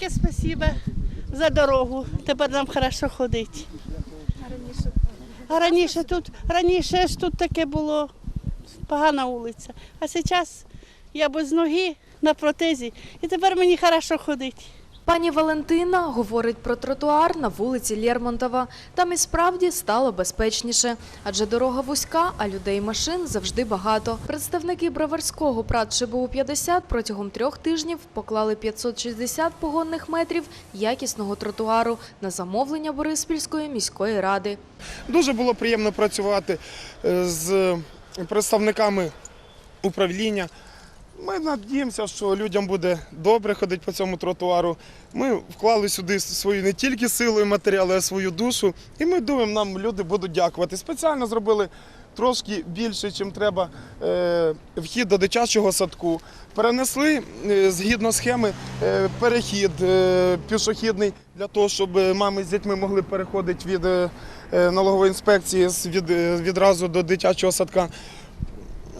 велике спасибо за дорогу. Тепер нам хорошо ходити. Раніше тут, раніше ж тут таке було погана вулиця. А зараз я без ноги на протезі, і тепер мені хорошо ходити. Пані Валентина говорить про тротуар на вулиці Лермонтова. Там і справді стало безпечніше, адже дорога вузька, а людей машин завжди багато. Представники Броварського ПРАТ ШБУ 50 протягом трьох тижнів поклали 560 погонних метрів якісного тротуару на замовлення Бориспільської міської ради. Дуже було приємно працювати е, з представниками управління. Ми надіємося, що людям буде добре ходити по цьому тротуару. Ми вклали сюди свою не тільки силу і матеріали, а свою душу. І ми думаємо, нам люди будуть дякувати. Спеціально зробили трошки більше, ніж треба, е, вхід до дитячого садку. Перенесли е, згідно схеми е, перехід пішохідний для того, щоб мами з дітьми могли переходити від налогової інспекції відразу до дитячого садка.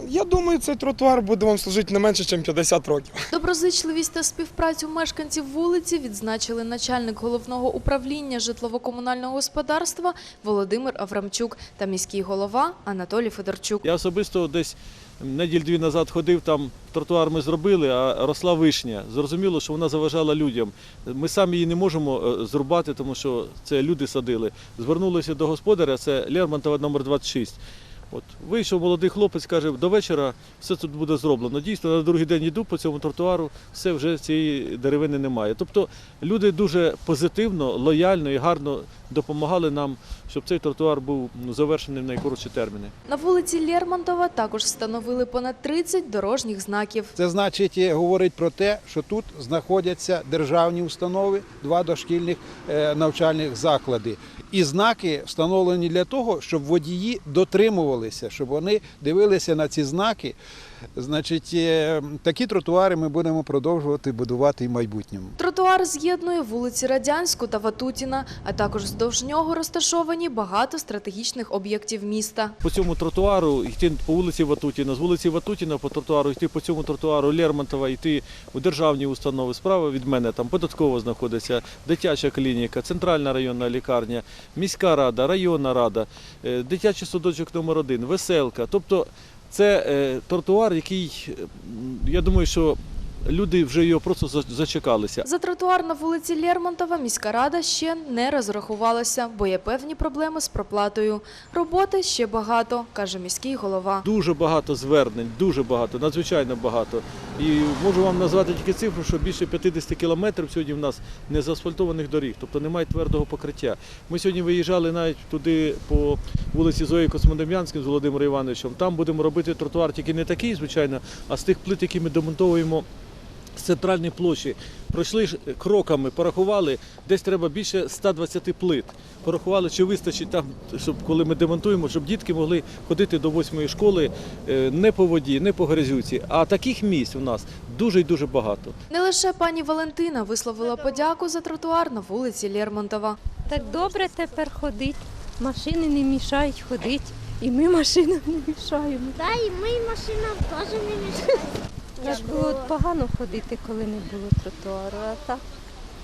Я думаю, цей тротуар буде вам служити не менше, ніж 50 років. Доброзичливість та співпрацю мешканців вулиці відзначили начальник головного управління житлово-комунального господарства Володимир Аврамчук та міський голова Анатолій Федорчук. Я особисто десь неділь дві назад ходив, там тротуар ми зробили, а росла вишня. Зрозуміло, що вона заважала людям. Ми самі її не можемо е, зрубати, тому що це люди садили. Звернулися до господаря, це Лермонтова номер 26. От вийшов молодий хлопець, каже, до вечора все тут буде зроблено. Дійсно, на другий день йду по цьому тротуару, все вже цієї деревини немає. Тобто люди дуже позитивно, лояльно і гарно допомагали нам, щоб цей тротуар був ну, завершений в найкоротші терміни. На вулиці Лермонтова також встановили понад 30 дорожніх знаків. Це значить говорить про те, що тут знаходяться державні установи, два дошкільних е, навчальних заклади. І знаки встановлені для того, щоб водії дотримувалися, щоб вони дивилися на ці знаки. Значить, е, такі тротуари ми будемо продовжувати будувати і в майбутньому. Тротуар з'єднує вулиці Радянську та Ватутіна, а також вздовж нього розташовані багато стратегічних об'єктів міста. по цьому тротуару йти по вулиці Ватутіна, з вулиці Ватутіна по тротуару йти по цьому тротуару Лермонтова, йти у державні установи. Справа від мене там податково знаходиться дитяча клініка, центральна районна лікарня, міська рада, районна рада, е, дитячий садочок номер один, веселка. Тобто це е, тротуар, який я думаю, що люди вже його просто зачекалися. За тротуар на вулиці Лермонтова міська рада ще не розрахувалася, бо є певні проблеми з проплатою. Роботи ще багато, каже міський голова. Дуже багато звернень, дуже багато, надзвичайно багато. І можу вам назвати тільки цифру, що більше 50 кілометрів сьогодні в нас не заасфальтованих доріг, тобто немає твердого покриття. Ми сьогодні виїжджали навіть туди по вулиці Зої Космодем'янської з Володимиром Івановичем. Там будемо робити тротуар тільки не такий, звичайно, а з тих плит, які ми демонтовуємо з центральної площі. Пройшли кроками, порахували, десь треба більше 120 плит. Порахували, чи вистачить там, щоб коли ми демонтуємо, щоб дітки могли ходити до восьмої школи е, не по воді, не по грязюці. А таких місць у нас дуже і дуже багато. Не лише пані Валентина висловила подяку за тротуар на вулиці Лермонтова. Так добре тепер ходить. Машини не мішають ходити. І ми машинам не мішаємо. Та і ми машинам теж не мішаємо. Так було погано ходити, коли не було тротуару. А так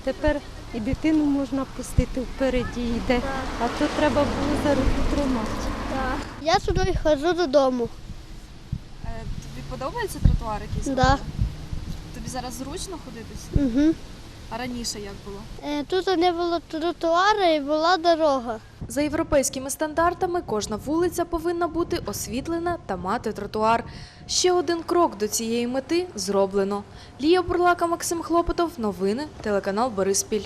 тепер і дитину можна пустити впереді йде, а то треба було за руку тримати. Я сюди ходжу додому. Тобі подобається тротуар якийсь? Да. Тобі зараз зручно ходити? Угу. А раніше як було? Е, Тут не було тротуару і була дорога. За європейськими стандартами кожна вулиця повинна бути освітлена та мати тротуар. Ще один крок до цієї мети зроблено. Лія Бурлака, Максим Хлопотов. Новини. Телеканал Бориспіль.